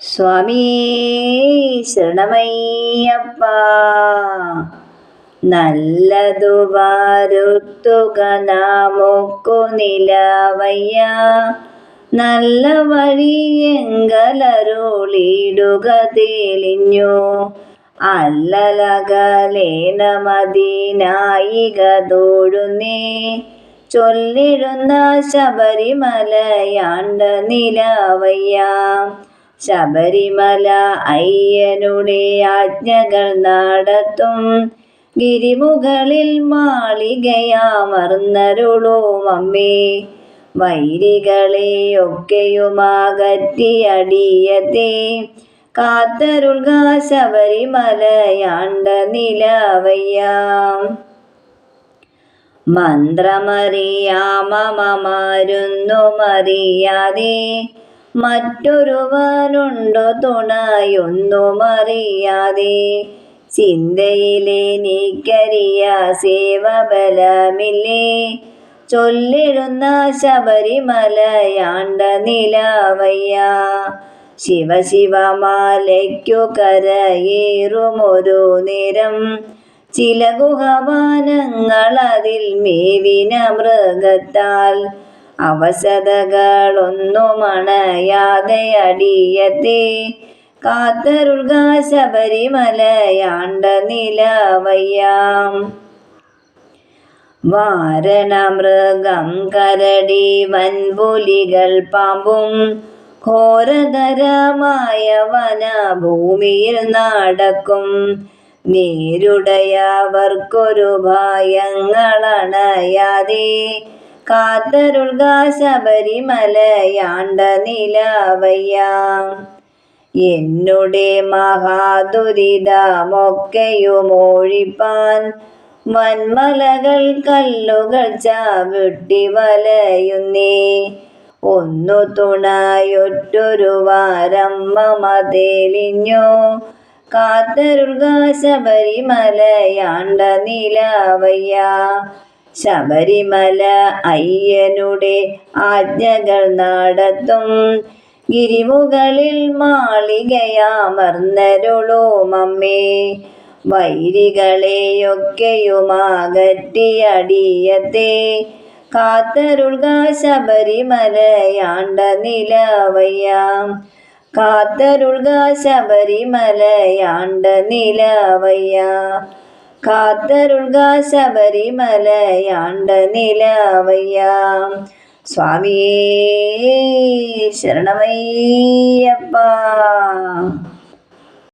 സ്വാമി ശരണമയ്യപ്പ. നല്ലതു വരുത്തുക നാമൊക്കു നിലവയ്യ. നല്ല വഴിയെങ്കലരുളിടുക തെളിഞ്ഞു. അല്ലലകലേന മദീനായിക തോഴുന്നേ. ചൊല്ലിടുന്ന ശബരിമലയാണ്ട നിലവയ്യ. ശബരിമല അയ്യനുടെ ആജ്ഞകൾ നടത്തും. ഗിരിമുകളിൽ മാളികയാമർന്നരുളും അമ്മേ വൈരികളെയൊക്കെയുമാകറ്റിയടിയത്തെ കാത്തരുൾക ശബരിമലയാണ്ട മന്ത്രമറിയാമമമാരുന്നു മന്ത്രമറിയാമമാരുന്നുമറിയാതെ മറ്റൊരുവനുണ്ടു തുണയൊന്നുമറിയാതെ? ചിന്തയിലെനിക്കരിയ സേവബലമില്ലേ? ചൊല്ലിടുന്ന ശബരിമലയാണ്ട നിലവയ്യ. ശിവശിവമാലയ്ക്കു കരയേറുമൊരു നിരം. ചില ഗുഹവാനങ്ങളതിൽ മേവിന മൃഗത്താൽ. അവശതകളൊന്നുമണയാതെ അടിയത്തെ കാത്തരുൾക ശബരിമലയാണ്ട നിലവയ്യാം വാരണമൃഗം കരടി വൻപുലികൾ പാമ്പും ഘോരതരമായ വനഭൂമിയിൽ നടക്കും. നേരുടയവർക്കൊരു ഭയങ്ങളണയാതെ കാത്തരുൾക ശബരിമലയാണ്ട നിലാവയ്യ. എന്നുടെ മഹാദുരിതമൊക്കെയുമൊഴിപ്പാൻ വൻമലകൾ കല്ലുകൾ ചവിട്ടി വലയുന്നേ. ഒന്നു തുണയൊറ്റൊരു വാരമ്മ മതേലിഞ്ഞോ കാത്തരുൾക ശബരിമലയാണ്ട നിലവയ്യ. ശബരിമല അയ്യനുടെ ആജ്ഞകൾ നടത്തും. ഗിരിമുകളിൽ മാളികയാമർന്നരുളും അമ്മേ വൈരികളെയൊക്കെയുമാകറ്റിയടിയത്തെ കാത്തരുൾക ശബരിമലയാണ്ട നിലവയ്യാം. കാത്തരുൾക ശബരിമലയാണ്ട നിലവയ്യ. കാത്തരുൾക ശബരിമലയാണ്ട നിലവയ്യ സ്വാമിയേ ശരണമയ്യപ്പ